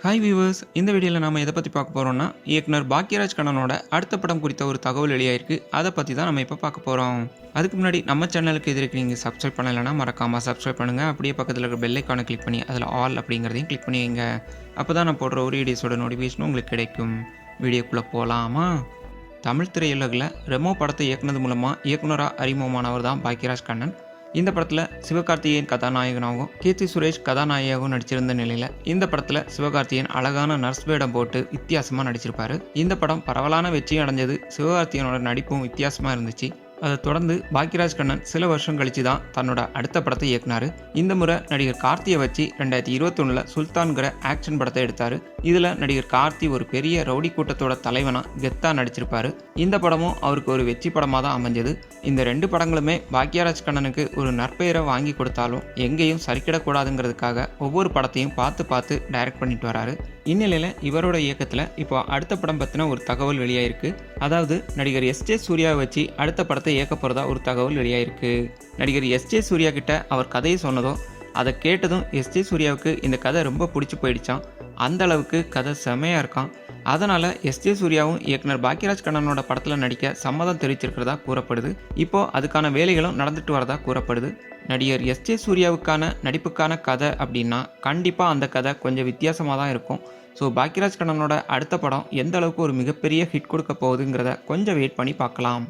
Hi viewers இந்த வீடியோவில் நம்ம எதை பற்றி பார்க்க போகிறோம்னா இயக்குனர் பாக்யராஜ் கண்ணனோட அடுத்த படம் குறித்த ஒரு தகவல் வெளியாயிருக்கு அதை பற்றி தான் நம்ம இப்போ பார்க்க போகிறோம் அதுக்கு முன்னாடி நம்ம சேனலுக்கு எதிர்க்கு நீங்கள் சப்ஸ்கிரைப் பண்ணலைன்னா மறக்காமல் சப்ஸ்கிரைப் பண்ணுங்கள் அப்படியே பக்கத்தில் இருக்கிற பெல்லைக்கானை கிளிக் பண்ணி அதில் ஆல் அப்படிங்கிறதையும் கிளிக் பண்ணி வைங்க அப்போ தான் நான் போடுற ஒரு வீடியோஸோட நோட்டிஃபிகேஷன் உங்களுக்கு கிடைக்கும். வீடியோக்குள்ளே போகலாமா தமிழ் திரையுலகில் ரெமோ படத்தை இயக்குனது மூலமாக இயக்குனராக அறிமுகமானவர் தான் பாக்யராஜ் கண்ணன். இந்த படத்தில் சிவகார்த்திகேயன் கதாநாயகனாகவும் கீர்த்தி சுரேஷ் கதாநாயகியாகவும் நடிச்சிருந்த நிலையில் இந்த படத்தில் சிவகார்த்திகேயன் அழகான நர்ஸ் வேடம் போட்டு வித்தியாசமாக நடிச்சிருப்பாரு. இந்த படம் பரவலான வெற்றி அடைஞ்சது சிவகார்த்திகேயனோட நடிப்பும் வித்தியாசமாக இருந்துச்சு. அதை தொடர்ந்து பாக்யராஜ் கண்ணன் சில வருஷம் கழிச்சு தான் தன்னோட அடுத்த படத்தை இயக்குனாரு. இந்த முறை நடிகர் கார்த்தியை வச்சு ரெண்டாயிரத்தி இருபத்தொன்னில் சுல்தான்கிற ஆக்ஷன் படத்தை எடுத்தார். இதில் நடிகர் கார்த்தி ஒரு பெரிய ரவுடி கூட்டத்தோட தலைவனாக கெத்தா நடிச்சிருப்பார். இந்த படமும் அவருக்கு ஒரு வெற்றி படமாக தான் அமைஞ்சது. இந்த ரெண்டு படங்களுமே பாக்யராஜ் கண்ணனுக்கு ஒரு நற்பெயரை வாங்கி கொடுத்தாலும் எங்கேயும் சரிக்கிடக்கூடாதுங்கிறதுக்காக ஒவ்வொரு படத்தையும் பார்த்து பார்த்து டைரக்ட் பண்ணிட்டு வராரு. இந்நிலையில் இவரோட இயக்கத்தில் இப்போ அடுத்த படம் பற்றின ஒரு தகவல் வெளியாயிருக்கு. அதாவது நடிகர் எஸ் ஜே சூர்யாவை வச்சு அடுத்த படத்தை இயக்க போகிறதா ஒரு தகவல் வெளியாயிருக்கு. நடிகர் எஸ் ஜே சூர்யா கிட்ட அவர் கதையை சொன்னதும் அதை கேட்டதும் எஸ் ஜே சூர்யாவுக்கு இந்த கதை ரொம்ப பிடிச்சி போயிடுச்சான் அந்த அளவுக்கு கதை செமையாக இருக்கான் அதனால் எஸ் ஜே சூர்யாவும் இயக்குனர் பாக்யராஜ் கண்ணனோட படத்தில் நடிக்க சம்மதம் தெரிவிச்சிருக்கிறதா கூறப்படுது. இப்போது அதுக்கான வேலைகளும் நடந்துட்டு வரதா கூறப்படுது. நடிகர் எஸ் ஜே சூர்யாவுக்கான நடிப்புக்கான கதை அப்படின்னா கண்டிப்பாக அந்த கதை கொஞ்சம் வித்தியாசமாக தான் இருக்கும். ஸோ பாக்யராஜ் கண்ணனோட அடுத்த படம் எந்த அளவுக்கு ஒரு மிகப்பெரிய ஹிட் கொடுக்க போகுதுங்கிறத கொஞ்சம் வெயிட் பண்ணி பார்க்கலாம்.